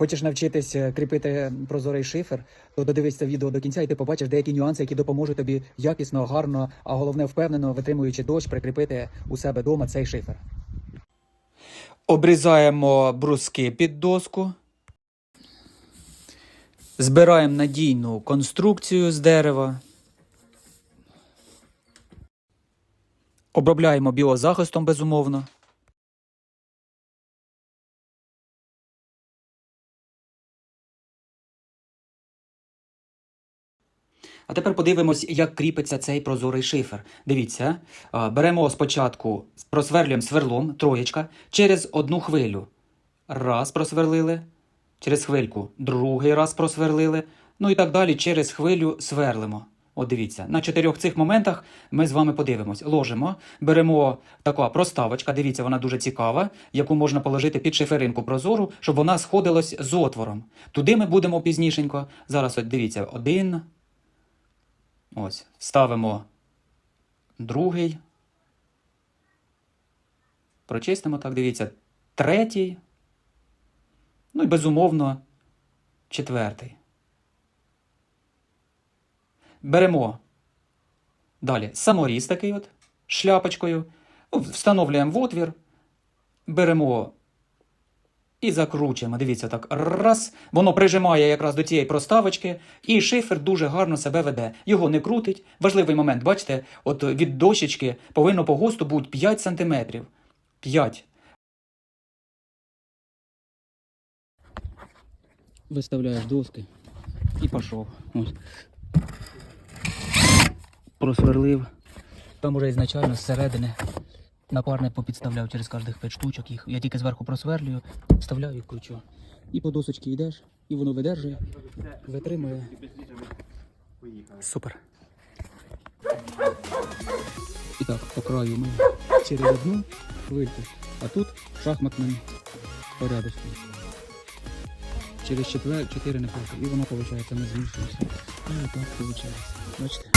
Хочеш навчитись е, кріпити прозорий шифер, то додивись це відео до кінця, і ти побачиш деякі нюанси, які допоможуть тобі якісно, гарно, а головне впевнено, витримуючи дощ, прикріпити у себе вдома цей шифер. Обрізаємо бруски під доску. Збираємо надійну конструкцію з дерева. Обробляємо біозахистом безумовно. А тепер подивимось, як кріпиться цей прозорий шифер. Дивіться, беремо спочатку, просверлюємо сверлом, троєчка, через одну хвилю. Раз просверлили, через хвильку другий раз просверлили, ну і так далі через хвилю сверлимо. От дивіться, на чотирьох цих моментах ми з вами подивимось. Ложимо, беремо така проставочка, дивіться, вона дуже цікава, яку можна положити під шиферинку прозору, щоб вона сходилась з отвором. Туди ми будемо пізнішенько. Зараз от дивіться, один. Ось, ставимо другий. Прочистимо так, дивіться, третій. Ну і безумовно, четвертий. Беремо далі саморіз такий от шляпочкою, встановлюємо в отвір, беремо і закручуємо. Дивіться, так раз. Воно прижимає якраз до цієї проставочки, і шифер дуже гарно себе веде. Його не крутить. Важливий момент, бачите, от від дощечки повинно по густу бути 5 см. 5. Виставляєш доски і пішов. Просверлив. Там уже ізначально зсередини напарник попідставляв через кожних 5 штучок їх. Я тільки зверху просверлюю, вставляю і кручу. І по досочці йдеш, і воно видержує, витримує. Супер. І так, по краю ми через одну хвильку, а тут шахматним порядочком. Через четвер, чотири не І воно виходить, не змішується. І так виходить. Бачите?